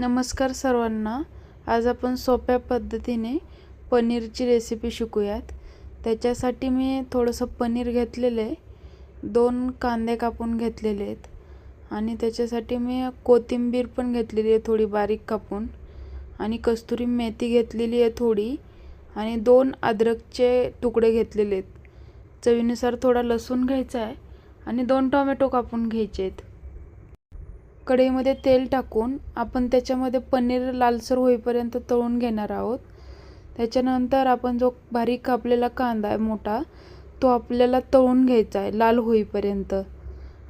नमस्कार सर्वांना. आज आपण सोप्या पद्धतीने पनीरची रेसिपी शिकूयात. त्याच्यासाठी मी थोडंसं पनीर घेतलेलं आहे. दोन कांदे कापून घेतलेले आहेत. आणि त्याच्यासाठी मी कोथिंबीर पण घेतलेली आहे थोडी बारीक कापून. आणि कस्तुरी मेथी घेतलेली आहे थोडी. आणि दोन अद्रकचे तुकडे घेतलेले आहेत. चवीनुसार थोडा लसूण घ्यायचा आहे. आणि दोन टोमॅटो कापून घ्यायचे आहेत. कढईमध्ये तेल टाकून आपण त्याच्यामध्ये पनीर लालसर होईपर्यंत तळून घेणार आहोत. त्याच्यानंतर आपण जो बारीक कापलेला कांदा आहे मोठा तो आपल्याला तळून घ्यायचा आहे लाल होईपर्यंत.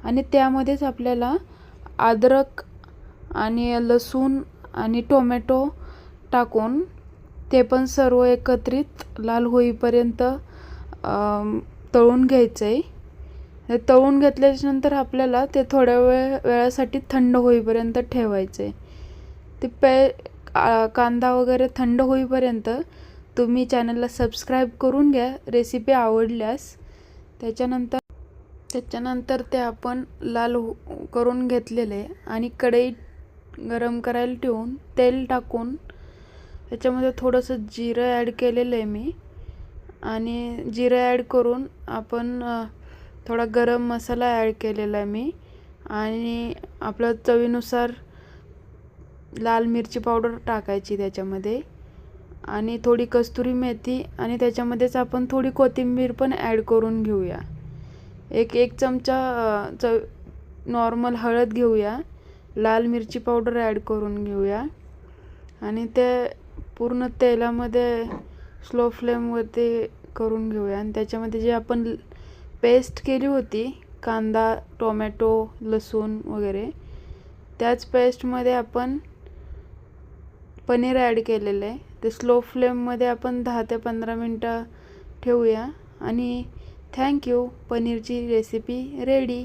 आणि त्यामध्येच आपल्याला अद्रक आणि लसूण आणि टोमॅटो टाकून ते पण सर्व एकत्रित लाल होईपर्यंत तळून घ्यायचं आहे हे तळून घेतल्याच्यानंतर आपल्याला ते थोड्या वेळ वेळासाठी थंड होईपर्यंत ठेवायचे ते पे कांदा वगैरे थंड होईपर्यंत तुम्ही चॅनलला सबस्क्राईब करून घ्या. रेसिपी आवडल्यास त्याच्यानंतर त्याच्यानंतर ते आपण लाल हो, करून घेतलेले आणि कढई गरम करायला ठेवून तेल टाकून त्याच्यामध्ये थोडंसं जिरं ॲड केलेलं आहे मी. आणि जिरं ॲड करून आपण थोडा गरम मसाला ॲड केलेला आहे मी. आणि आपलं चवीनुसार लाल मिरची पावडर टाकायची त्याच्यामध्ये. आणि थोडी कस्तुरी मेथी आणि त्याच्यामध्येच आपण थोडी कोथिंबीर पण ॲड करून घेऊया. एक एक चमचा च नॉर्मल हळद घेऊया. लाल मिरची पावडर ॲड करून घेऊया. आणि ते पूर्ण तेलामध्ये स्लो फ्लेमवरती करून घेऊया. आणि त्याच्यामध्ये जे आपण पेस्ट केली होती कांदा टोमॅटो लसूण वगैरे. त्याच पेस्टमध्ये आपण पनीर ॲड केलेलं आहे. ते स्लो फ्लेममध्ये आपण दहा ते पंधरा मिनटं ठेवूया. आणि थँक्यू पनीरची रेसिपी रेडी.